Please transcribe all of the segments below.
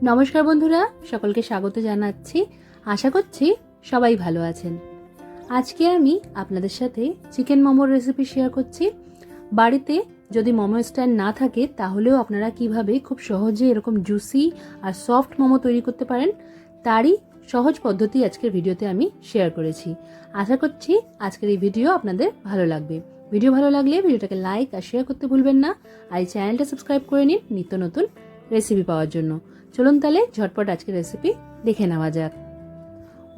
নমস্কার বন্ধুরা, সকলকে স্বাগত জানাচ্ছি। আশা করছি সবাই ভালো আছেন। আজকে আমি আপনাদের সাথে চিকেন মোমোর রেসিপি শেয়ার করছি। বাড়িতে যদি মোমো স্ট্যান্ড না থাকে, তাহলেও আপনারা কীভাবে খুব সহজে এরকম জুসি আর সফট মোমো তৈরি করতে পারেন, তারই সহজ পদ্ধতি আজকের ভিডিওতে আমি শেয়ার করেছি। আশা করছি আজকের এই ভিডিও আপনাদের ভালো লাগবে। ভিডিও ভালো লাগলে ভিডিওটাকে লাইক আর শেয়ার করতে ভুলবেন না আর এই চ্যানেলটা সাবস্ক্রাইব করে নিন নিত্য নতুন রেসিপি পাওয়ার জন্য। চলুন তাহলে ঝটপট আজকের রেসিপি দেখে নেওয়া যাক।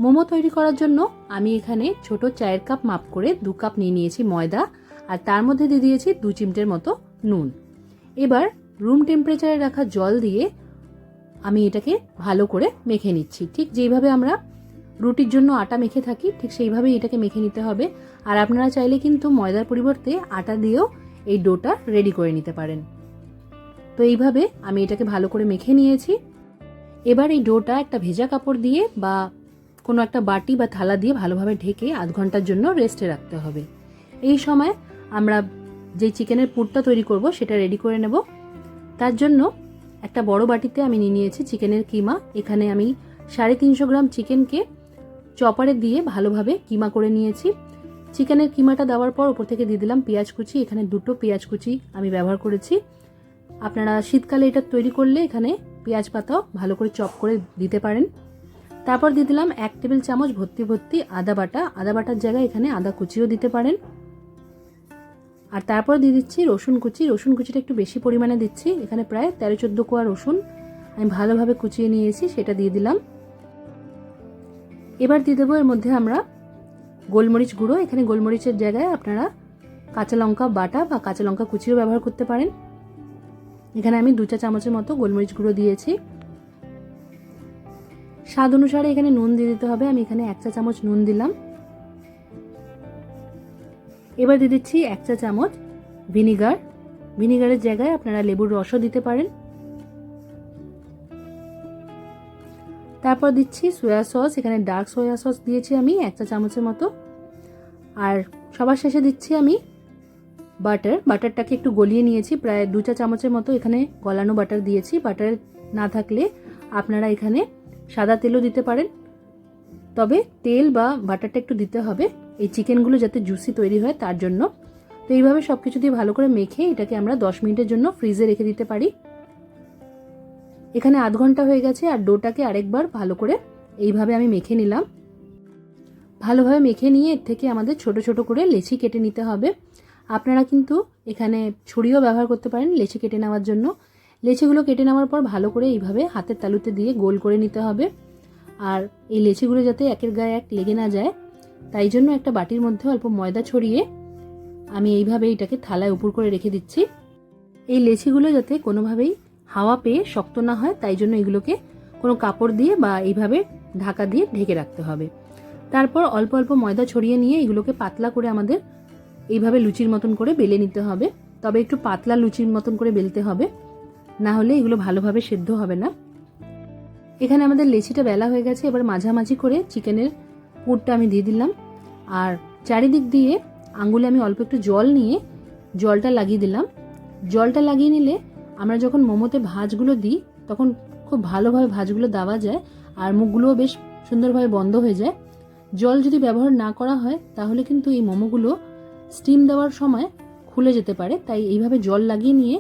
মোমো তৈরি করার জন্য আমি এখানে ছোট চায়ের কাপ মাপ করে দু কাপ নিয়ে নিয়েছি ময়দা আর তার মধ্যে দিয়ে দিয়েছি দু চিমটের মতো নুন। এবার রুম টেম্পারেচারে রাখা জল দিয়ে আমি এটাকে ভালো করে মেখে নিচ্ছি। ঠিক যেইভাবে আমরা রুটির জন্য আটা মেখে থাকি, ঠিক সেইভাবেই এটাকে মেখে নিতে হবে। আর আপনারা চাইলে কিন্তু ময়দার পরিবর্তে আটা দিয়েও এই ডোটা রেডি করে নিতে পারেন। তো এইভাবে আমি এটাকে ভালো করে মেখে নিয়েছি। এবার এই ডোটা একটা ভেজা কাপড় দিয়ে বা কোনো একটা বাটি বা থালা দিয়ে ভালোভাবে ঢেকে আধ ঘণ্টার জন্য রেস্টে রাখতে হবে। এই সময় আমরা যে চিকেনের পুরটা তৈরি করব সেটা রেডি করে নেব। তার জন্য একটা বড় বাটিতে আমি নিয়ে নিয়েছি চিকেনের কিমা। এখানে আমি সাড়ে তিনশো গ্রাম চিকেনকে চপারে দিয়ে ভালোভাবে কিমা করে নিয়েছি। চিকেনের কিমাটা দেওয়ার পর ওপর থেকে দিয়ে দিলাম পেঁয়াজ কুচি। এখানে দুটো পেঁয়াজ কুচি আমি ব্যবহার করেছি। আপনারা শীতকালে এটা তৈরি করলে এখানে পেঁয়াজ পাতাও ভালো করে চপ করে দিতে পারেন। তারপর দিয়ে দিলাম এক টেবিল চামচ ভর্তি ভর্তি আদা বাটা। আদা বাটার জায়গায় এখানে আদা কুচিও দিতে পারেন। আর তারপর দিয়ে দিচ্ছি রসুন কুচি। রসুন কুচিটা একটু বেশি পরিমাণে দিচ্ছি। এখানে প্রায় তেরো চোদ্দ কোয়া রসুন আমি ভালোভাবে কুচিয়ে নিয়েছি, সেটা দিয়ে দিলাম। এবার দিয়ে দেবো এর মধ্যে আমরা গোলমরিচ গুঁড়ো। এখানে গোলমরিচের জায়গায় আপনারা কাঁচা লঙ্কা, বাটা বা কাঁচা লঙ্কা কুচিও ব্যবহার করতে পারেন। এখানে আমি দু চা চামচের মতো গোলমরিচ গুঁড়ো দিয়েছি। স্বাদ অনুসারে এখানে নুন দিয়ে দিতে হবে। আমি এখানে এক চা চামচ নুন দিলাম। এবার দিয়ে দিচ্ছি এক চা চামচ ভিনিগার। ভিনিগারের জায়গায় আপনারা লেবুর রসও দিতে পারেন। তারপর দিচ্ছি সয়া সস এখানে ডার্ক সয়া সস দিয়েছি আমি এক চা চামচের মতো। আর সবার শেষে দিচ্ছি আমি বাটার বাটারটাকে একটু গলিয়ে নিয়েছি, প্রায় দু চা চামচের মতো এখানে গলানো বাটার দিয়েছি। বাটার না থাকলে আপনারা এখানে সাদা তেলও দিতে পারেন। তবে তেল বা বাটারটা একটু দিতে হবে, এই চিকেনগুলো যাতে জুসি তৈরি হয় তার জন্য। তো এইভাবে সব কিছু দিয়ে ভালো করে মেখে এটাকে আমরা দশ মিনিটের জন্য ফ্রিজে রেখে দিতে পারি। এখানে আধ ঘণ্টা হয়ে গেছে আর ডোটাকে আরেকবার ভালো করে এইভাবে আমি মেখে নিলাম। ভালোভাবে মেখে নিয়ে এর থেকে আমাদের ছোট ছোট করে লেচি কেটে নিতে হবে। আপনারা কিন্তু এখানে ছুরিও ব্যবহার করতে পারেন লেচি কেটে নেওয়ার জন্য। লেচিগুলো কেটে নেওয়ার পর ভালো করে এইভাবে হাতের তালুতে দিয়ে গোল করে নিতে হবে। আর এই লেচিগুলো যাতে একের গায়ে এক লেগে না যায়, তাই জন্য একটা বাটির মধ্যে অল্প ময়দা ছড়িয়ে আমি এইভাবে এটাকে থালায় উপর করে রেখে দিচ্ছি। এই লেচিগুলো যাতে কোনোভাবেই হাওয়া পেয়ে শক্ত না হয়, তাই জন্য এগুলোকে কোনো কাপড় দিয়ে বা এইভাবে ঢাকা দিয়ে ঢেকে রাখতে হবে। তারপর অল্প অল্প ময়দা ছড়িয়ে নিয়ে এগুলোকে পাতলা করে আমাদের এইভাবে লুচির মতন করে বেলে নিতে হবে। তবে একটু পাতলা লুচির মতন করে বেলতে হবে। না হলে এগুলো ভালোভাবে সেদ্ধ হবে না। এখানে আমাদের লেচিটা বেলা হয়ে গেছে, এবার মাঝামাঝি করে চিকেনের পুরটা আমি দিয়ে দিলাম। আর চারিদিক দিয়ে আঙ্গুলে আমি অল্প একটু জল নিয়ে জলটা লাগিয়ে দিলাম। জলটা লাগিয়ে নিলে আমরা যখন মোমোতে ভাজগুলো দিই, তখন খুব ভালোভাবে ভাজগুলো দেওয়া যায় আর মুখগুলোও বেশ সুন্দরভাবে বন্ধ হয়ে যায়। জল যদি ব্যবহার না করা হয়, তাহলে কিন্তু এই মোমোগুলো স্টিম দেওয়ার সময় খুলে যেতে পারে। তাই এইভাবে জল লাগিয়ে নিয়ে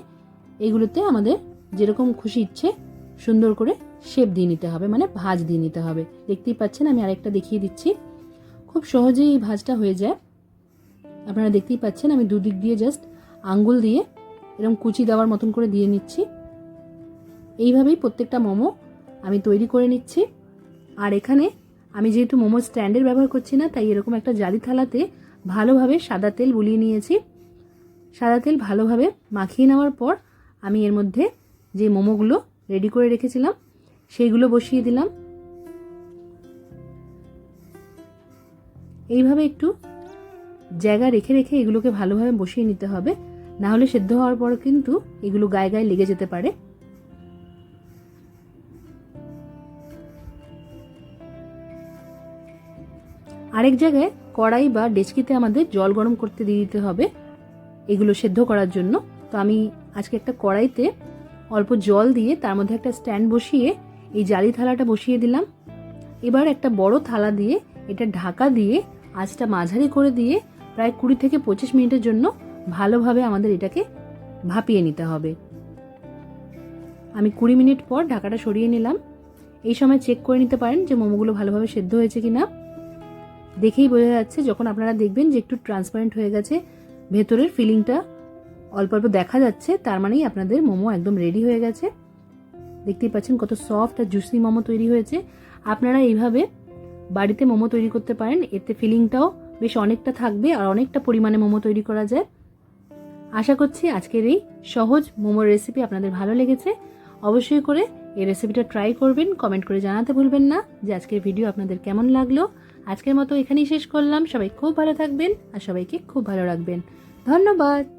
এগুলোতে আমাদের যেরকম খুশি ইচ্ছে সুন্দর করে শেপ দিয়ে নিতে হবে মানে ভাজ দিয়ে নিতে হবে। দেখতেই পাচ্ছেন, আমি আরেকটা দেখিয়ে দিচ্ছি। খুব সহজেই এই ভাজটা হয়ে যায়। আপনারা দেখতেই পাচ্ছেন, আমি দুদিক দিয়ে জাস্ট আঙ্গুল দিয়ে এরকম কুচি দেওয়ার মতন করে দিয়ে নিচ্ছি। এইভাবেই প্রত্যেকটা মোমো আমি তৈরি করে নিচ্ছি। আর এখানে আমি যেহেতু মোমো স্ট্যান্ডের ব্যবহার করছি না, তাই এরকম একটা জালি থালাতে ভালোভাবে সাদা তেল বুলিয়ে নিয়েছি। সাদা তেল ভালোভাবে মাখিয়ে নেওয়ার পর আমি এর মধ্যে যে মোমোগুলো রেডি করে রেখেছিলাম, সেইগুলো বসিয়ে দিলাম। এইভাবে একটু জায়গা রেখে রেখে এগুলোকে ভালোভাবে বসিয়ে নিতে হবে। না হলে সেদ্ধ হওয়ার পর কিন্তু এগুলো গায়ে গায়ে লেগে যেতে পারে। আরেক জায়গায় কড়াই বা ডেচকিতে আমাদের জল গরম করতে দিয়ে দিতে হবে এগুলো সেদ্ধ করার জন্য। তো আমি আজকে একটা কড়াইতে অল্প জল দিয়ে তার মধ্যে একটা স্ট্যান্ড বসিয়ে এই জালি থালাটা বসিয়ে দিলাম। এবার একটা বড় থালা দিয়ে এটা ঢাকা দিয়ে আঁচটা মাঝারি করে দিয়ে প্রায় কুড়ি থেকে পঁচিশ মিনিটের জন্য ভালোভাবে আমাদের এটাকে ভাপিয়ে নিতে হবে। আমি কুড়ি মিনিট পর ঢাকাটা সরিয়ে নিলাম। এই সময় চেক করে নিতে পারেন যে মোমোগুলো ভালোভাবে সেদ্ধ হয়েছে কি না দেখেই বোঝা যাচ্ছে যখন আপনারা দেখবেন যে একটু ট্রান্সপারেন্ট হয়ে গেছে, ভেতরের ফিলিংটা অল্প অল্প দেখা যাচ্ছে, তার মানেই আপনাদের মোমো একদম রেডি হয়ে গেছে। দেখতেই পাচ্ছেন কত সফট আর জুসি মোমো তৈরি হয়েছে। আপনারা এইভাবে বাড়িতে মোমো তৈরি করতে পারেন, এতে ফিলিংটাও বেশ অনেকটা থাকবে আর অনেকটা পরিমাণে মোমো তৈরি করা যায়। আশা করছি আজকের এই সহজ মোমোর রেসিপি আপনাদের ভালো লেগেছে। অবশ্যই করে এই রেসিপিটা ট্রাই করবেন কমেন্ট করে জানাতে ভুলবেন না যে আজকের ভিডিও আপনাদের কেমন লাগল। আজকের মতো এখানেই শেষ করলাম। সবাই খুব ভালো থাকবেন আর সবাইকে খুব ভালো রাখবেন। ধন্যবাদ।